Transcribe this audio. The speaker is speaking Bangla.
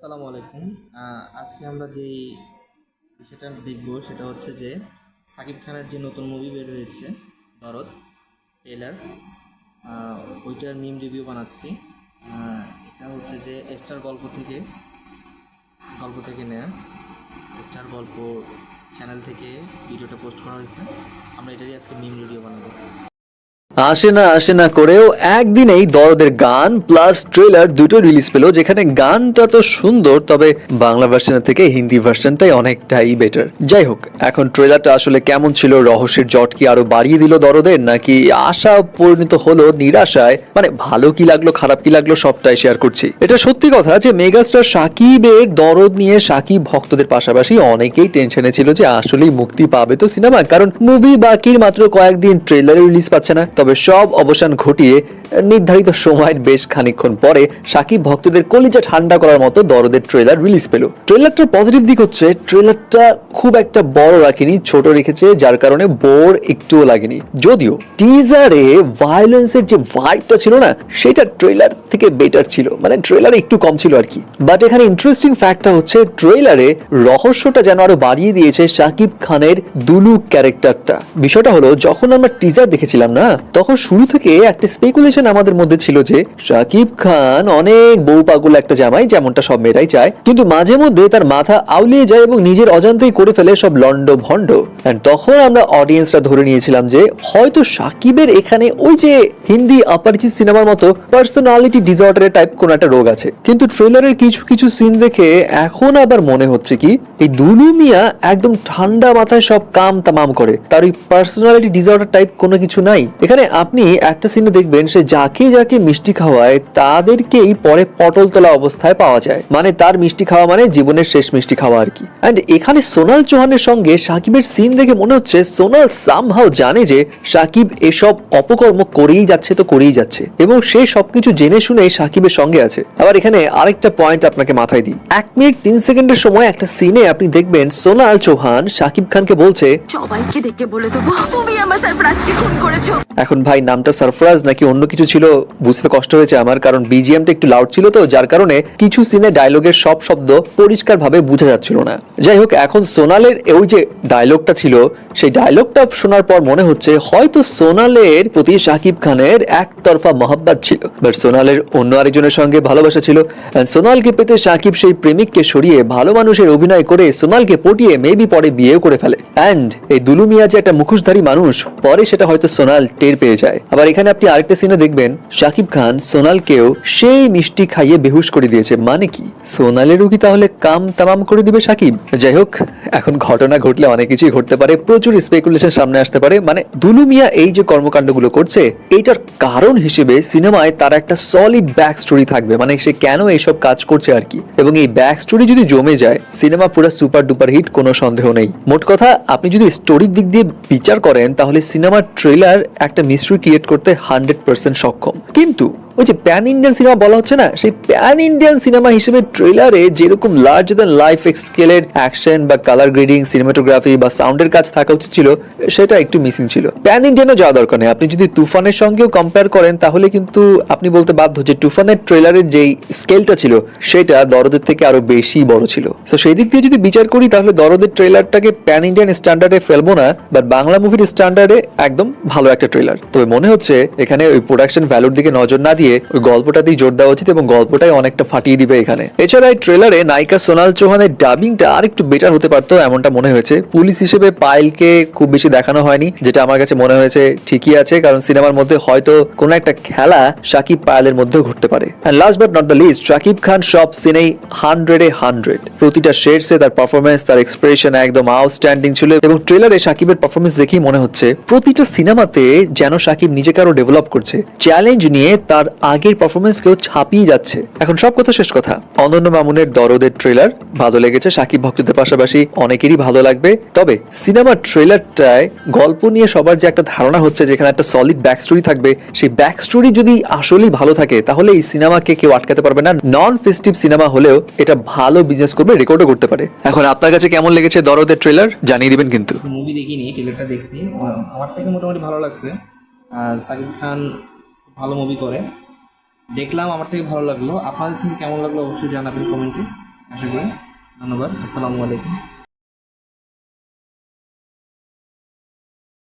আসসালামু আলাইকুম। আজকে আমরা যেই বিষয়টা দেখব সেটা হচ্ছে যে সাকিব খানের যে নতুন মুভি বের হয়েছে, দরদ টেলার ওইটার মিম রিভিউ বানাচ্ছি। এটা হচ্ছে যে স্টার গল্প থেকে গল্প থেকে নেয়া। স্টার গল্প চ্যানেল থেকে ভিডিওটা পোস্ট করা হয়েছে। আমরা এটারই আজকে মিম ভিডিও বানাবো। আসে না আসে না করেও একদিনেই দরদের গান প্লাস ট্রেলার দুটো রিলিজ পেল, যেখানে গানটা তো সুন্দর, তবে বাংলা ভার্সনের থেকে হিন্দি ভার্সনটাই অনেকটাই বেটার যাই হোক, এখন ট্রেলারটা আসলে কেমন ছিল, রহস্যের জট কি আরও বাড়িয়ে দিল দরদের, নাকি আশা পরিণত হলো নিরাশায়? মানে ভালো কি লাগল, খারাপ কি লাগল, সবটাই শেয়ার করছি। এটা সত্যি কথা যে মেগাস্টার সাকিবের দরদ নিয়ে সাকিব ভক্তদের পাশাপাশি অনেকেই টেনশনে ছিল যে আসলেই মুক্তি পাবে তো সিনেমা কারণ মুভি বাকির মাত্র কয়েকদিন ট্রেলারে রিলিজ পাচ্ছে না। তবে সব অবসান ঘটিয়ে নির্ধারিত সময়ের বেশ খানিকক্ষণ পরে সাকিব ভক্তদের কলিজা ঠান্ডা করার মতো দরদের ট্রেলার রিলিজ পেল। ট্রেলারটার পজিটিভ দিক হচ্ছে ট্রেলারটা খুব একটা বড় রাখেনি, ছোট রেখেছে, যার কারণে বোর একটুও লাগেনি। যদিও টিজারে ভায়োলেন্সের যে ভাইবটা ছিল না, সেটা ট্রেলার থেকে বেটার ছিল। মানে ট্রেলারে একটু কম ছিল আর কি। বাট এখানে ইন্টারেস্টিং ফ্যাক্টটা হচ্ছে ট্রেলারে রহস্যটা যেন আরও বাড়িয়ে দিয়েছে সাকিব খানের দুলু ক্যারেক্টারটা বিষয়টা হলো, যখন আমরা টিজার দেখেছিলাম না, তখন শুরু থেকে একটা স্পেকুলেশন আমাদের মধ্যে ছিল যে সাকিব খান অনেক বউ পাগল একটা জামাই, যেমনটা সব মেয়েরাই চায়। কিন্তু মাঝে মধ্যে তার মাথা আউলিয়ে যায় এবং নিজের অজান্তেই করে ফেলে সব লন্ড ভন্ড তখন আমরা অডিয়েন্সরা ধরে নিয়েছিলাম যে হয়তো সাকিবের এখানে ওই যে হিন্দি অপরিচিত সিনেমার মতো পার্সোনালিটি ডিসঅর্ডারের টাইপ কোন একটা রোগ আছে। কিন্তু ট্রেলারের কিছু কিছু সিন দেখে এখন আবার মনে হচ্ছে কি, এই দুলু মিয়া একদম ঠান্ডা মাথায় সব কাম তামাম করে। তার ওই পার্সোনালিটি ডিসঅর্ডার টাইপ কোনো কিছু নাই। এখানে আপনি একটা সিনে দেখবেন, সে যাকে যাকে মিষ্টি খাওয়ায় তাদেরকেই পরে পটল তোলা অবস্থায় পাওয়া যায়। মানে তার মিষ্টি খাওয়া মানে জীবনের শেষ মিষ্টি খাওয়া আর কি। অ্যান্ড এখানে সোনাল চৌহানের সঙ্গে সাকিবের সিন দেখে মনে হচ্ছে সোনাল সামহাও জানে যে সাকিব এসব অপকর্ম করেই যাচ্ছে তো করেই যাচ্ছে। এবং সে সবকিছু জেনে শুনে সাকিবের সঙ্গে আছে। আবার এখানে আরেকটা পয়েন্ট আপনাকে মাথায় দিই। এক মিনিট তিন সেকেন্ডের সময় একটা সিনে আপনি দেখবেন সোনাল চৌহান সাকিব খানকে বলছে সবাইকে দেখে বলে দেবো তুমি আমার সারপ্রাইজকে খুন করেছ। এখন ভাই নামটা সারফরাজ নাকি অন্য কিছু? ছিল, বুঝতে কষ্ট হয়েছে আমার, কারণ বিজিএমটা একটু লাউড ছিল তো, যার কারণে কিছু সিনে ডায়লগের সব শব্দ পরিষ্কারভাবে বোঝা যাচ্ছিল না। যাই হোক, এখন সোনালের ওই যে ডায়লগটা ছিল, সেই ডায়লগটা শোনার পর মনে হচ্ছে হয়তো সোনালের প্রতি শাকিব খানের একতরফা মহাব্বাত ছিল। বাট সোনালের অন্য আরেকজনের সঙ্গে ভালোবাসা ছিল। সোনালকে পেতে সাকিব সেই প্রেমিককে সরিয়ে ভালো মানুষের অভিনয় করে সোনালকে পটিয়ে মেবি পরে বিয়েও করে ফেলে। অ্যান্ড এই দুলু মিয়া যে একটা মুখোশধারী মানুষ, পরে সেটা হয়তো সোনাল টের পেয়ে যায়। আবার এখানে আপনি আরেকটা সিনে দেখবেন শাকিব খান সোনালকেও সেই মিষ্টি খাইয়ে বেহুশ করে দিয়েছে। মানে কি? সোনালেরও কি তাহলে কাম তামাম করে দিবে সাকিব যাই হোক, এখন ঘটনা ঘটলে অনেক কিছুই ঘটতে পারে। প্রচুর স্পেকুলেশন সামনে আসতে পারে। মানে দুলু মিয়া এই যে কর্মকাণ্ডগুলো করছে এইটার কারণ হিসেবে সিনেমায় তার একটা সলিড ব্যাক স্টোরি থাকবে। মানে সে কেন এইসব কাজ করছে আর কি? এবং এই ব্যাক স্টোরি যদি জমে যায়, সিনেমা পুরো সুপার ডুপার হিট কোনো সন্দেহ নেই। মোট কথা, আপনি যদি স্টোরির দিক দিয়ে বিচার করেন, তাহলে সিনেমার ট্রেলার একটা মিস্ট্রি ক্রিয়েট করতে হান্ড্রেড পার্সেন্ট সক্ষম। কিন্তু ওই যে প্যান ইন্ডিয়ান সিনেমা বলা হচ্ছে না, সেই প্যান ইন্ডিয়ান সিনেমা হিসেবে ট্রেলারে যেরকম লার্জ দ্যান লাইফ স্কেলের অ্যাকশন বা কালার গ্রেডিং সিনেমাটোগ্রাফি বা সাউন্ডের কাজ থাকা উচিত ছিল, সেটা একটু মিসিং ছিল। প্যান ইন্ডিয়ানও যাওয়া দরকার নেই। আপনি যদি তুফানের সঙ্গেও কম্পেয়ার করেন, তাহলে কিন্তু আপনি বলতে বাধ্য যে তুফানের ট্রেলারের যেই স্কেলটা ছিল, সেটা দরদের থেকে আরও বেশি বড় ছিল। তো সেই দিক দিয়ে যদি বিচার করি, তাহলে দরদের ট্রেলারটাকে প্যান ইন্ডিয়ান স্ট্যান্ডার্ডে ফেলব না বাট বাংলা মুভির স্ট্যান্ডার্ডে একদম ভালো একটা ট্রেলার তবে মনে হচ্ছে, এখানে ওই প্রোডাকশন ভ্যালুর দিকে নজর না দিয়ে ওই গল্পটাতেই জোর দেওয়া উচিত এবং গল্পটাই অনেকটা ফাটিয়ে দিবে এখানে। এছাড়া এই ট্রেলারে নায়িকা সোনাল চৌহানের ডাবিংটা আর একটু বেটার হতে পারতো এমনটা মনে হয়েছে। পুলিশ হিসেবে পায়েলকে খুব বেশি দেখানো হয়নি, যেটা আমার কাছে মনে হয়েছে ঠিকই আছে, কারণ সিনেমার মধ্যে হয়তো কোনো একটা খেলা সাকিব পায়েলের মধ্যেও ঘটতে পারে। Last but not the least Shakib Khan সব সিনেই হান্ড্রেডে হান্ড্রেড প্রতিটা শেডসে তার পারফরমেন্স তার এক্সপ্রেশন একদম আউটস্ট্যান্ডিং ছিল এবং ট্রেলারে সাকিবের পারফরমেন্স দেখেই মনে হচ্ছে, প্রতিটা সিনেমাতে যেন সাকিব নিজেকে আরও ডেভেলপ করছে। চ্যালেঞ্জ নিয়ে তার আগের পারফরমেন্সকেও ছাপিয়ে যাচ্ছে। এখন সব কথা শেষ কথা। অনন্য মামুনের দরদের ট্রেলার ভালো লেগেছে সাকিব ভক্তদের পাশাপাশি অনেকেরই ভালো লাগবে। তবে সিনেমার ট্রেলারটায় গল্প নিয়ে সবার যে একটা ধারণা হচ্ছে, যেখানে একটা সলিড ব্যাক স্টোরি থাকবে, সেই ব্যাক স্টোরি যদি আসলেই ভালো থাকে, তাহলে এই সিনেমাকে কেউ আটকাতে পারবে না। নন ফেস্টিভ সিনেমা হলেও এটা ভালো বিজনেস করবে রেকর্ডও করতে পারে। এখন আপনার কাছে কেমন লেগেছে দরদের ট্রেলার জানিয়ে দিবেন কিন্তু। মুভি দেখিনি ট্রেলারটা দেখছি। আমার থেকে মোটামুটি ভালো লাগছে। আর সাকিব খান ভালো মুভি করে। দেখলাম, আমার থেকে ভালো লাগল। আপনাদের থেকে কেমন লাগল অবশ্যই জানাবেন কমেন্টে। আশা করি। ধন্যবাদ। আসসালামু আলাইকুম।